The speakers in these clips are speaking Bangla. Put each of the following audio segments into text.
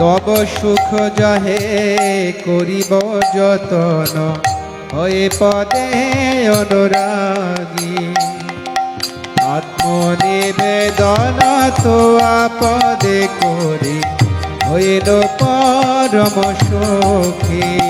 তব সুখ যাহে করিব যতন। হয়ে পদে অনুরাগী। আত্মনিবেদন তো আপদে করি। হইল পরম সুখী।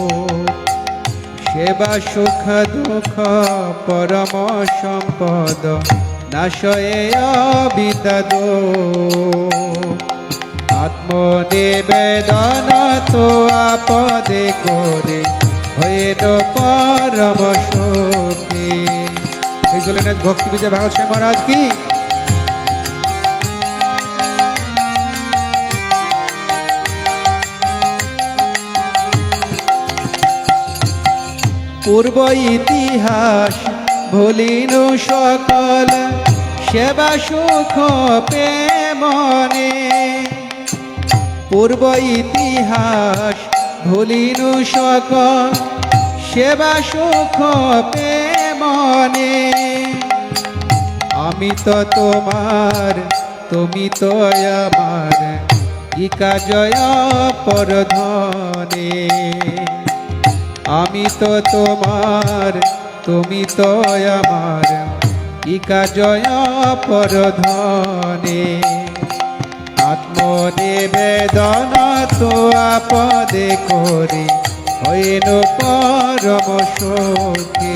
সেবা সুখ দুঃখ, পরম সম্পদ, নাশয়ে বিদাদ আত্মনিবেদন তো আপদে করে, হইল পরম সুখী। এই জলেনাথ ভক্তি বিজয় স্বামী মহারাজ কি? পূর্ব ইতিহাস ভুলিন সকল সেবা সুখ প্রেমনে। পূর্ব ইতিহাস ভুলিন সকল সেবা সুখ প্রেমনে। আমি তো তোমার, তুমি তো আমার, ইকা জয় পরধনে। আমি তো তোমার, তুমি তো আমার ইকা জয় পরধনে। আত্মনিবেদন তো আপদে করে, হইল পরম সুখী।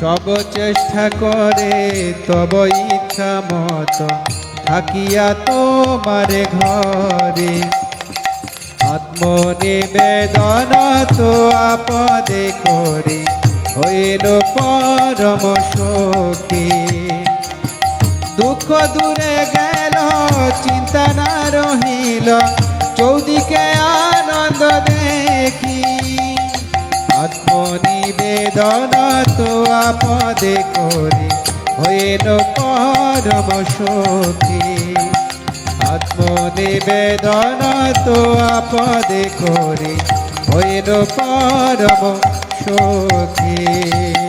সব চেষ্টা করে, তব ইচ্ছা মত থাকিয়া তোমার ঘরে। আত্মনিবেদন তো আপদে করে, হইল পরম সুখী দুঃখ দূরে গেল, চিন্তা না রহিল, চৌদিকে আনন্দ দেখি। আত্মনিবেদন তো আপদে করি হইল পরম সখী। আত্মনিবেদন তো আপদে করি হইল পরম সুখী।